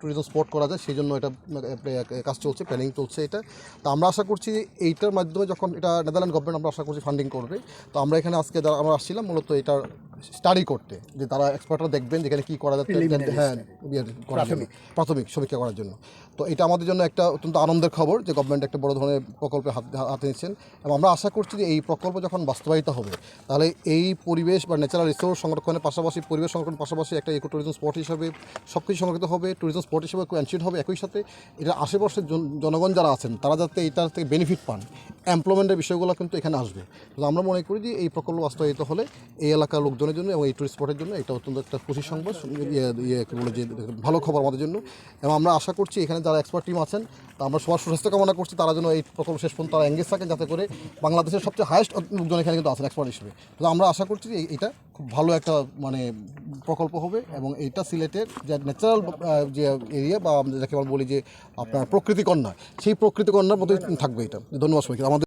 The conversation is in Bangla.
ট্যুরিজম স্পট করা যায়, সেই জন্য এটা কাজ চলছে প্ল্যানিং চলছে এটা। তো আমরা আশা করছি এইটার মাধ্যমে যখন এটা নেদারল্যান্ড গভর্নমেন্ট আমরা আশা করছি ফান্ডিং করবে। তো আমরা এখানে আজকে আমরা আসছিলাম, মূলত এটার স্টাডি করতে যে তারা এক্সপার্টরা দেখবেন যেখানে কী করা যাচ্ছে হ্যাঁ ইয়ে করার জন্য প্রাথমিক। সমীক্ষা করার জন্য। তো এটা আমাদের জন্য একটা অত্যন্ত আনন্দের খবর যে গভর্নমেন্ট একটা বড় ধরনের প্রকল্পে হাত হাতে নিচ্ছেন এবং আমরা আশা করছি যে এই প্রকল্প যখন বাস্তবায়িত হবে তাহলে এই পরিবেশ বা ন্যাচারাল রিসোর্স সংরক্ষণের পাশাপাশি পরিবেশ সংরক্ষণের পাশাপাশি একটা ইকো ট্যুরিজম স্পট হিসাবে সব কিছু সংরক্ষিত হবে ট্যুরিজম স্পট হিসেবে এনশিওর হবে একই সাথে। এটা আশেপাশের জন- জনগণ যারা আছেন তারা যাতে এটার থেকে বেনিফিট পান। এমপ্লয়মেন্টের বিষয়গুলো কিন্তু এখানে আসবে। তো আমরা মনে করি যে এই প্রকল্প বাস্তবায়িত হলে এই এলাকার লোকজনের জন্য এবং এই টুরিস্ট স্পটের জন্য এটা অত্যন্ত একটা খুশি সংবাদ ইয়ে ইয়ে কী বলে যে, ভালো খবর আমাদের জন্য। এবং আমরা আশা করছি এখানে যারা এক্সপার্ট টিম আছেন, তা আমরা সবার সুস্বাস্থ্য কামনা করছি, তারা যেন এই প্রকল্প শেষ পর্যন্ত তারা এঙ্গেজ থাকেন যাতে করে বাংলাদেশের সবচেয়ে হায়েস্ট লোকজন এখানে কিন্তু আছেন এক্সপার্ট হিসেবে। তো আমরা আশা করছি যে এটা খুব ভালো একটা মানে প্রকল্প হবে এবং এটা সিলেটের যে ন্যাচারাল যে এরিয়া বা আমরা যাকে আমরা বলি যে আপনার প্রকৃতিকন্যা সেই প্রকৃতিকন্যার মতোই থাকবে এটা। ধন্যবাদ সবাইকে। আমাদের